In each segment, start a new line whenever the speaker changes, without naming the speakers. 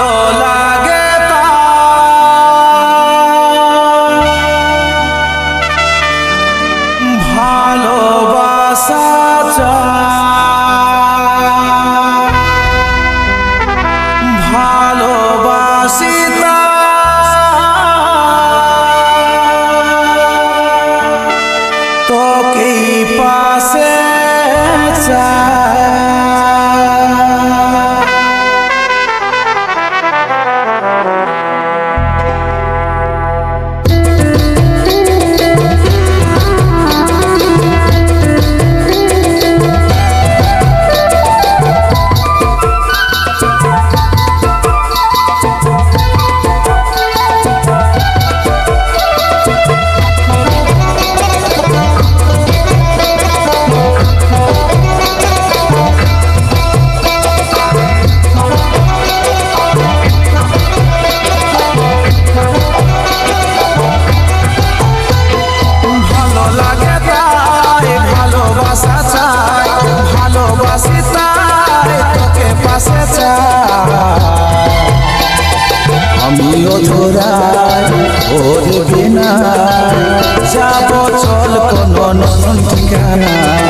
ভালো লাগে ভালোবাসা কাছে আমিও তোরার ওরে বিনা যাব চল কোন নন ঠিকানা।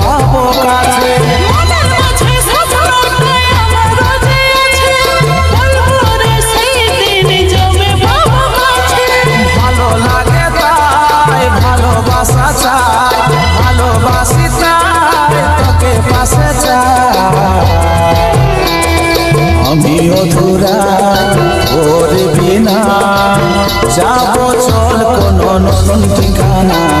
যাব চল কোন নতুন ঠিকানা।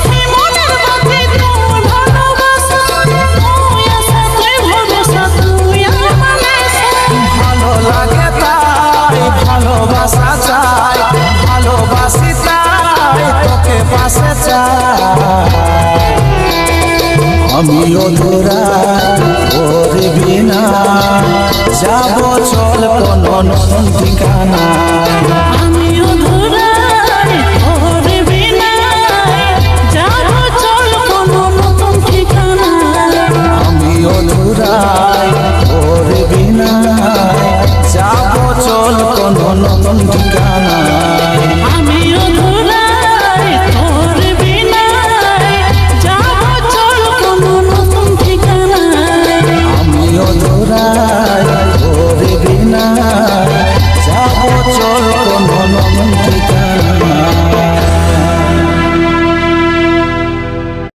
আমিও তোরা
করবি না। যাব চল কোন। ঠিকানা